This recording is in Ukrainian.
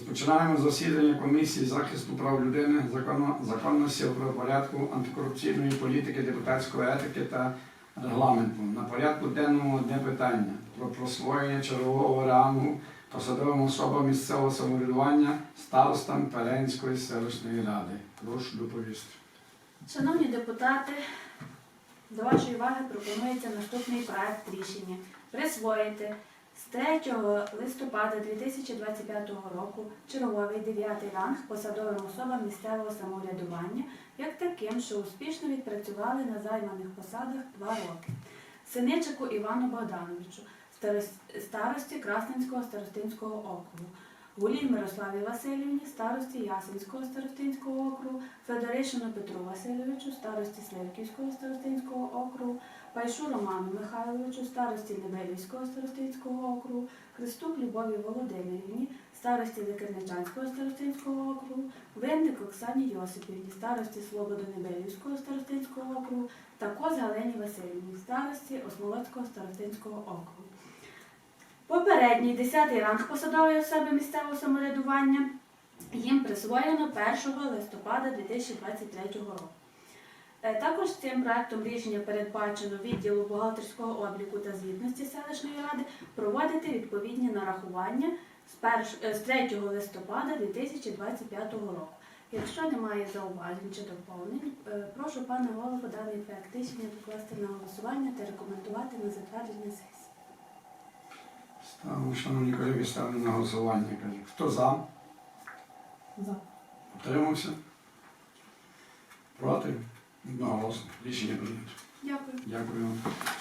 Розпочинаємо засідання комісії захисту прав людини, законно- законності, правопорядку, антикорупційної політики, депутатської етики та регламенту. На порядку денному одне питання про присвоєння чергового рангу посадовим особам місцевого самоврядування старостам Перенської селищної ради. Прошу доповісти. Шановні депутати, до вашої уваги пропонується наступний проект рішення присвоїти з 3 листопада 2025 року черговий 9 ранг посадовим особам місцевого самоврядування як таким, що успішно відпрацювали на займаних посадах 2 роки. Синичику Івану Богдановичу, старості Красненського старостинського округу, Гулій Мирославі Васильівні, старості Ясенського старостинського округу, Федоришину Петру Васильовичу, старості Сливківського старостинського округу, Пайшу Роману Михайловичу, старості Небелівського старостинського округу, Христук Любові Володимирівні, старості Закирничанського старостинського округу, Винник Оксані Йосипівні, старості Слободо-Небелівського старостинського округу та Коз Галині Васильівні, старості Осмолоцького старостинського округу. Попередній 10-й ранг посадової особи місцевого самоврядування їм присвоєно 1 листопада 2023 року. Е, Також цим проектом рішення передбачено відділу бухгалтерського обліку та звітності селищної ради проводити відповідні нарахування з, перш- е, з 3 листопада 2025 року. Якщо немає зауважень чи доповнень, е, прошу пане голову даний проект рішення покласти на голосування та рекомендувати на затвердження сесії. Ставимо, шановні колеги, ставлю на голосування. Хто за? За. Утримався? Проти? Одноголосно. Рішення прийнято. Дякую. Дякую.